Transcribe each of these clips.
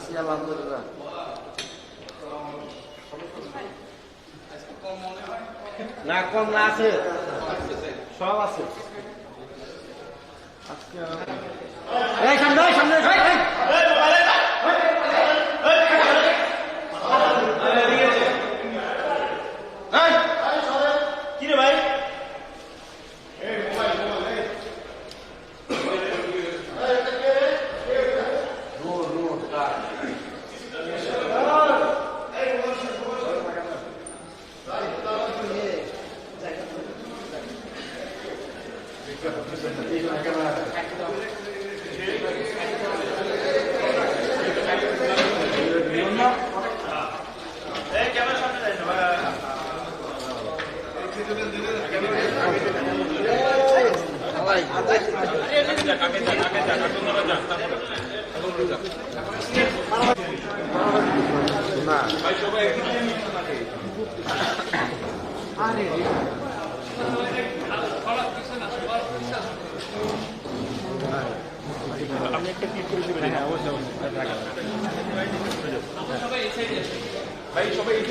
আছি আলহামদুলিল্লাহ না কম না আছে। সব আছে। আজকে সামনে এই সামনে এই, এই। কিরে ভাই এই ক্যামেরার সামনে যাই না ভাই ভাই সবাই এই সাইডে আসেন একটু। ভাই সবাই এই সাইডে আসেন ভাই সবাই এই সাইডে আসেন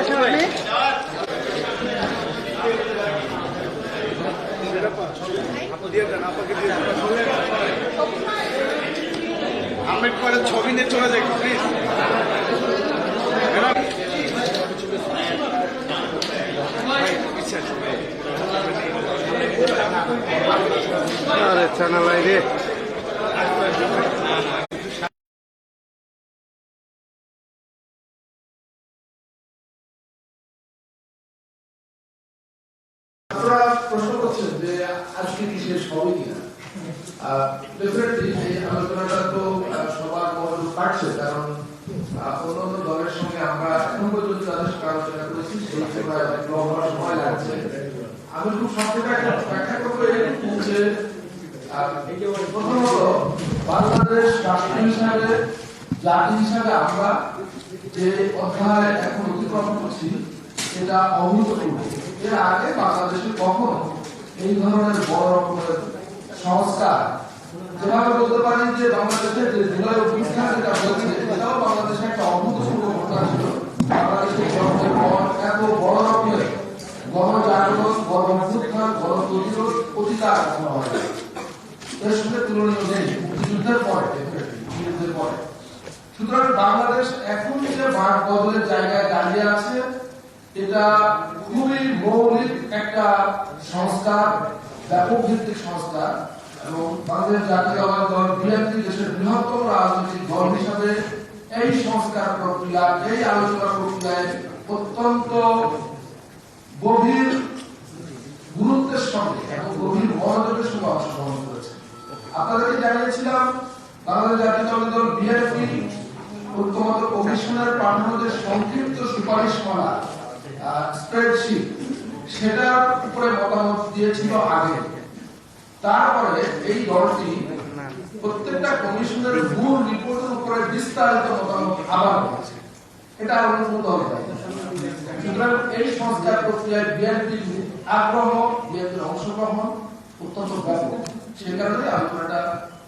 আসেন আপনি আম্বেদকরের ছবি নিয়ে চলে যাই প্লিজ আরে চানা লাই প্রশ্ন করছেন যে আজকে কি শেষ হবে কিনা? আলোচনাটা তো সবার মনোযোগ কাটছে কারণ অন্যান্য দলের সঙ্গে আমরা এখন পর্যন্ত আলোচনা করেছি, সেই সময় লাগছে। আমি খুব ব্যাখ্যা করব এরকম যে প্রথমত, বাংলাদেশ রাষ্ট্র হিসাবে, জাতি হিসাবে আমরা যে অধ্যায় এখন অতিক্রম করছি, সেটা অভূতপূর্ব। এর আগে বাংলাদেশে কখনো এই ধরনের বড় রকমের সংস্কার যেভাবে বলতে পারেন যে বাংলাদেশের যে জুলাই অভ্যুত্থান যেটা হয়েছে এটাও বাংলাদেশে একটা অভূতপূর্ব ঘটনা ছিল। বাংলাদেশের জন্মের পর এত বড় রকমের গণজাগরণ গণ অভ্যুত্থান গণ প্রতিরোধ অধিকার কখনো হয় এর সঙ্গে তুলনীয় নেই মুক্তিযুদ্ধের পরে মুক্তিযুদ্ধের পরে। সুতরাং বাংলাদেশ এখন যে বদলের জায়গায় দাঁড়িয়ে আছে। এটা খুবই মৌলিক একটা সংস্কার, ব্যাপক ভিত্তিক সংস্কার, এবং বাংলাদেশ জাতীয়তাবাদী দল বিএনপি দেশের বৃহত্তম রাজনৈতিক দল হিসাবে এই সংস্কার প্রক্রিয়া, এই আলোচনা প্রক্রিয়ায় অত্যন্ত গভীর গুরুত্বের সঙ্গে এবং গভীর মনোযোগের সঙ্গে অংশগ্রহণ করেছে। আপনাদেরকে জানিয়েছিলাম, বাংলাদেশ জাতীয়তাবাদী দল বিএনপি ঐক্যমত কমিশনের পাঠানো যে সংক্ষিপ্ত সুপারিশমালা স্প্রেডশিট সেটার উপরে মতামত দিয়েছিল আগে। তারপরে এই দলটি প্রত্যেকটা কমিশনের রিপোর্টের উপরে বিস্তারিত মতামত আবার এটা দল নাই সুতরাং এই সংস্কার প্রক্রিয়ায় বিএনপির আগ্রহ, বিএনপির অংশগ্রহণ অত্যন্ত ব্যাপক। সে কারণে আলোচনাটা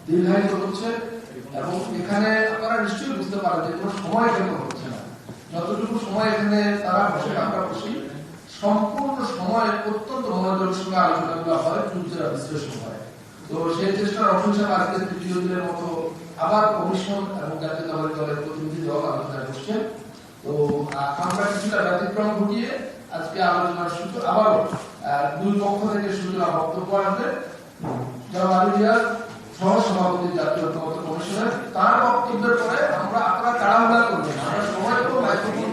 দীর্ঘায়িত হচ্ছে এবং এখানে আপনারা নিশ্চয়ই বুঝতে পারেন যে কোনো সময় কেন যতটুকু সময় এখানে তারা বসে, আমরা বসি, সম্পূর্ণ সময় অত্যন্ত মনোযোগের সঙ্গে আলোচনাগুলো হয় চুলচেরা বিশ্লেষণ হয়। তো সেই চেষ্টার অংশ হিসাবে আজকে তৃতীয় দিনের মতো আবার কমিশন এবং জাতীয়তাবাদী দলের প্রতিনিধি দল আলোচনায় বসছেন। তো আমরা কিছুটা ব্যতিক্রম ঘটিয়ে আজকে আলোচনার সূত্র আবারও দুই পক্ষ থেকে সূচনা বক্তব্য আসবে। জনাব আলী রিয়াজ সহ সভাপতি জাতীয় ঐক্যমত্য কমিশনের, তার বক্তব্যের পরে আমরা আপনারা তাড়াহুড়া করবেন আমরা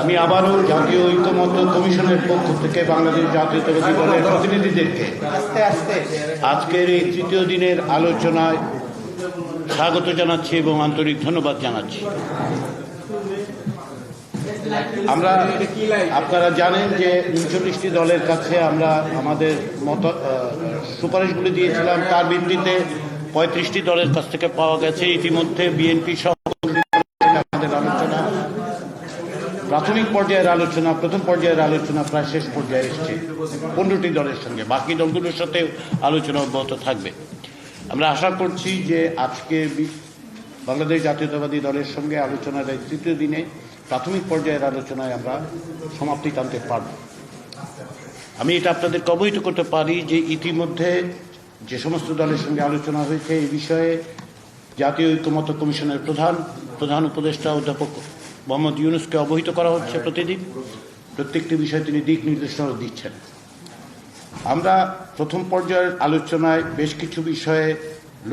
আমি আবারও জাতীয় ঐক্যমত্য কমিশনের পক্ষ থেকে বাংলাদেশ জাতীয়তাবাদী দলের প্রতিনিধিদেরকে আজকের এই তৃতীয় দিনের আলোচনায় স্বাগত জানাচ্ছি এবং আন্তরিক ধন্যবাদ জানাচ্ছি। আমরা আপনারা জানেন যে উনচল্লিশটি দলের কাছে আমরা আমাদের মত সুপারিশগুলি দিয়েছিলাম। তার ভিত্তিতে পঁয়ত্রিশটি দলের কাছ থেকে পাওয়া গেছে। ইতিমধ্যে বিএনপি সহ আমাদের প্রাথমিক পর্যায়ের আলোচনা, প্রথম পর্যায়ের আলোচনা প্রায় শেষ পর্যায়ে এসছে। পনেরোটি দলের সঙ্গে। বাকি দলগুলোর সাথে আলোচনা অব্যাহত থাকবে। আমরা আশা করছি যে আজকে বাংলাদেশ জাতীয়তাবাদী দলের সঙ্গে আলোচনার তৃতীয় দিনে প্রাথমিক পর্যায়ের আলোচনায় আমরা সমাপ্তি টানতে পারব। আমি এটা আপনাদেরকে অবহিত করতে পারি যে ইতিমধ্যে যে সমস্ত দলের সঙ্গে আলোচনা হয়েছে এই বিষয়ে জাতীয় ঐক্যমত্য কমিশনের প্রধান প্রধান উপদেষ্টা অধ্যাপক মোহাম্মদ ইউনুসকে অবহিত করা হচ্ছে প্রতিদিন। প্রত্যেকটি বিষয়ে তিনি দিক নির্দেশনাও দিচ্ছেন। আমরা প্রথম পর্যায়ের আলোচনায় বেশ কিছু বিষয়ে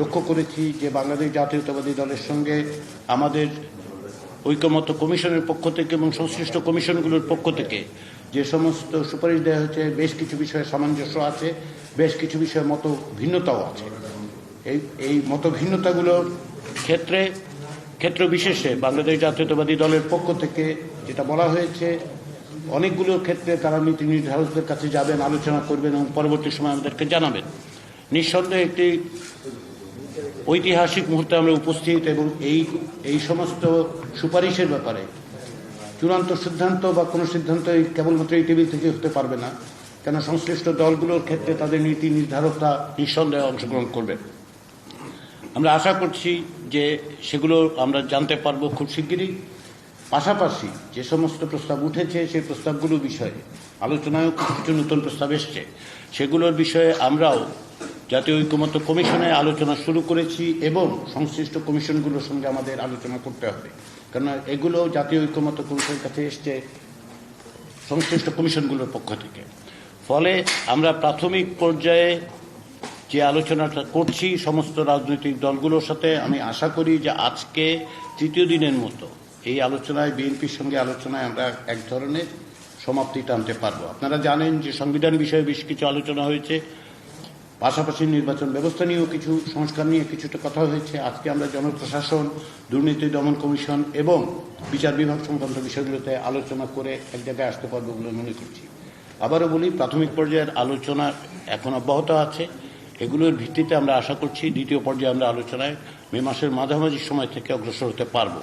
লক্ষ্য করেছি যে বাংলাদেশ জাতীয়তাবাদী দলের সঙ্গে আমাদের ঐক্যমত্য কমিশনের পক্ষ থেকে এবং সংশ্লিষ্ট কমিশনগুলোর পক্ষ থেকে যে সমস্ত সুপারিশ দেওয়া হয়েছে, বেশ কিছু বিষয়ে সামঞ্জস্য আছে, বেশ কিছু বিষয়ে মত ভিন্নতাও আছে। এই এই মত ভিন্নতাগুলোর ক্ষেত্রে ক্ষেত্র বিশেষে বাংলাদেশ জাতীয়তাবাদী দলের পক্ষ থেকে যেটা বলা হয়েছে, অনেকগুলো ক্ষেত্রে তারা নীতি নির্ধারকদের কাছে যাবেন, আলোচনা করবেন এবং পরবর্তী সময় আমাদেরকে জানাবেন। নিঃসন্দেহে একটি ঐতিহাসিক মুহূর্তে আমরা উপস্থিত এবং এই এই সমস্ত সুপারিশের ব্যাপারে চূড়ান্ত সিদ্ধান্ত বা কোনো সিদ্ধান্ত কেবলমাত্র এই টেবিল থেকে হতে পারবে না, কেন সংশ্লিষ্ট দলগুলোর ক্ষেত্রে তাদের নীতি নির্ধারকরা নিঃসন্দেহে অংশগ্রহণ করবে। আমরা আশা করছি যে সেগুলো আমরা জানতে পারব খুব শিগগিরই। পাশাপাশি যে সমস্ত প্রস্তাব উঠেছে, সেই প্রস্তাবগুলো বিষয়ে আলোচনায়ও কিছু নতুন প্রস্তাব এসছে। সেগুলোর বিষয়ে আমরাও জাতীয় ঐক্যমত্য কমিশনে আলোচনা শুরু করেছি এবং সংশ্লিষ্ট কমিশনগুলোর সঙ্গে আমাদের আলোচনা করতে হবে। কেননা এগুলো জাতীয় ঐক্যমত্য কমিশনের কাছে এসছে সংশ্লিষ্ট কমিশনগুলোর পক্ষ থেকে। ফলে আমরা প্রাথমিক পর্যায়ে যে আলোচনাটা করছি সমস্ত রাজনৈতিক দলগুলোর সাথে, আমি আশা করি যে আজকে তৃতীয় দিনের মতো এই আলোচনায়, বিএনপির সঙ্গে আলোচনায় আমরা এক ধরনের সমাপ্তি টানতে পারব। আপনারা জানেন যে সংবিধান বিষয়ে বেশ কিছু আলোচনা হয়েছে, পাশাপাশি নির্বাচন ব্যবস্থা নিয়েও কিছু সংস্কার নিয়ে কিছুটা কথা হয়েছে। আজকে আমরা জনপ্রশাসন, দুর্নীতি দমন কমিশন এবং বিচার বিভাগ সংক্রান্ত বিষয়গুলোতে আলোচনা করে এক জায়গায় আসতে পারব বলে মনে করছি। আবারও বলি, প্রাথমিক পর্যায়ের আলোচনা এখন অব্যাহত আছে। এগুলোর ভিত্তিতে আমরা আশা করছি দ্বিতীয় পর্যায়ে আমরা আলোচনায় মে মাসের মাঝামাঝি সময় থেকে অগ্রসর হতে পারব।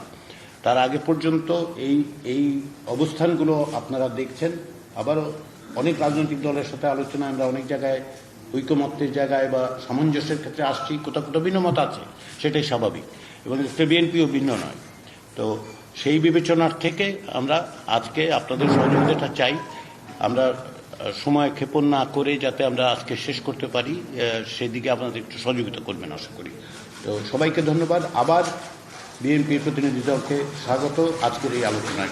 তার আগে পর্যন্ত এই এই অবস্থানগুলো আপনারা দেখছেন। আবারও অনেক রাজনৈতিক দলের সাথে আলোচনায় আমরা অনেক জায়গায় ঐকমত্যের জায়গায় বা সামঞ্জস্যের ক্ষেত্রে আসছি, কোথাও কোথাও ভিন্ন মত আছে, সেটাই স্বাভাবিক। এবং বিএনপিও ভিন্ন নয়। তো সেই বিবেচনার থেকে আমরা আজকে আপনাদের সহযোগিতাটা চাই। আমরা সময় ক্ষেপণ না করে যাতে আমরা আজকে শেষ করতে পারি সেদিকে আপনাদের একটু সহযোগিতা করবেন আশা করি। তো সবাইকে ধন্যবাদ। আবার বিএনপির প্রতিনিধি দলকে স্বাগত। আজকের এই আলোচনায়।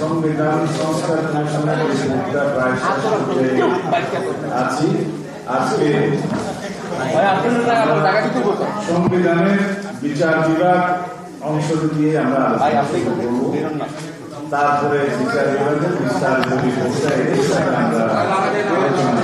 সংবিধান সংস্কার প্রায় শেষ পর্যায়ে আছি আজকে সংবিধানের বিচার বিভাগ অংশ দিয়ে আমরা আলোচনা করব তারপরে বিচার বিভাগের বিস্তারিত আমরা আলোচনা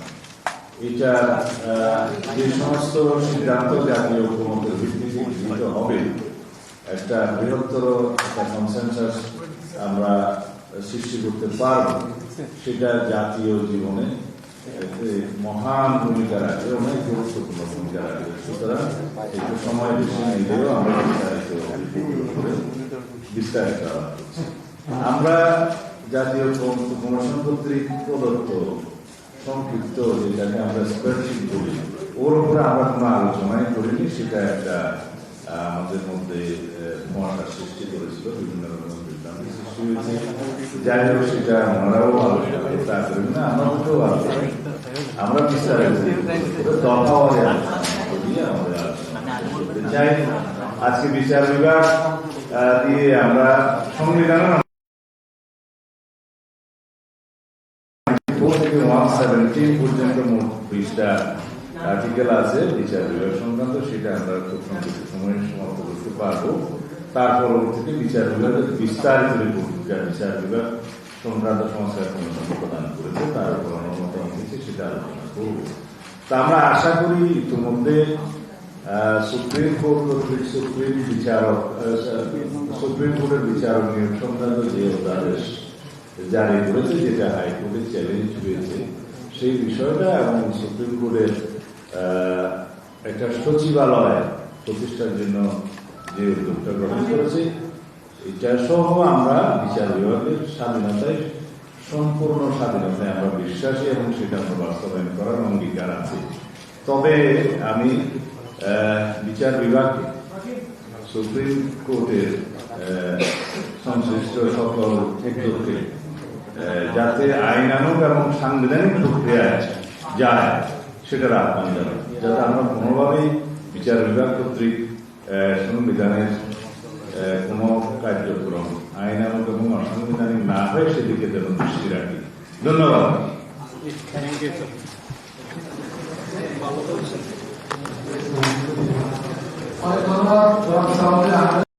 এটা যে সমস্ত সিদ্ধান্ত জাতীয় ঐক্যমতের ভিত্তিতে গৃহীত হবে, একটা বৃহত্তর একটা কনসেনসাস আমরা সৃষ্টি করতে পারব, সেটা জাতীয় জীবনে মহান ভূমিকা রাখবে অনেক গুরুত্বপূর্ণ ভূমিকা রাখবে সুতরাং একটু সময় বেশি নিলেও আমরা বিস্তারিত বিস্তারিত আমরা জাতীয় কমিশন কর্তৃক প্রদত্ত সংক্ষিপ্ত যেটাকে আমরা স্প্রেডশিট বলি। ওর উপরে আমরা কোনো আলোচনাই করিনি, সেটা একটা আমাদের মধ্যে মহাটা সৃষ্টি করেছিল, বিভিন্ন রকম বিভ্রান্তি সৃষ্টি হয়েছে। যাই হোক, সেটা আমরাও আলোচনা করতে আসবেন না, আমরা আলোচনা। আমরা বিস্তারিত দফাওয়ারে আলোচনা করি আমাদের আলোচনা করতে আজকে বিচার বিভাগ দিয়ে আমরা সংবিধানের পর্যন্ত আর্টিকেল আছে, বিচার বিভাগ সংক্রান্ত, সেটা আমরা বিচার বিচার বিভাগ সংক্রান্ত প্রদান করেছে, তার উপর সেটা তা আমরা আশা করি ইতিমধ্যে সুপ্রিম কোর্ট সুপ্রিম বিচারক সুপ্রিম কোর্টের বিচারক নিয়োগ সংক্রান্ত যে জারি করেছে যেটা হাইকোর্টে চ্যালেঞ্জ হয়েছে। সেই বিষয়টা এবং সুপ্রিম কোর্টের একটা সচিবালয় প্রতিষ্ঠার জন্য যে উদ্যোগটা গ্রহণ করেছে এটা সহ আমরা বিচার বিভাগের স্বাধীনতায় সম্পূর্ণ স্বাধীনতায় আমরা বিশ্বাসী এবং সেটা আমরা বাস্তবায়ন করার অঙ্গীকার আছে। তবে আমি বিচার বিভাগকে সুপ্রিম কোর্টের সংশ্লিষ্ট সকল আহ, যাতে আইনানুক এবং সাংবিধানিক প্রক্রিয়ায় যায় সেটার আহ্বান জানাই যাতে আমরা কোনোভাবেই বিচার বিভাগ কর্তৃক সংবিধানের কোনো কার্যক্রম আইনানুক এবং অসাংবিধানিক না হয় সেদিকে যেন দৃষ্টি রাখি। ধন্যবাদ। ধন্যবাদ।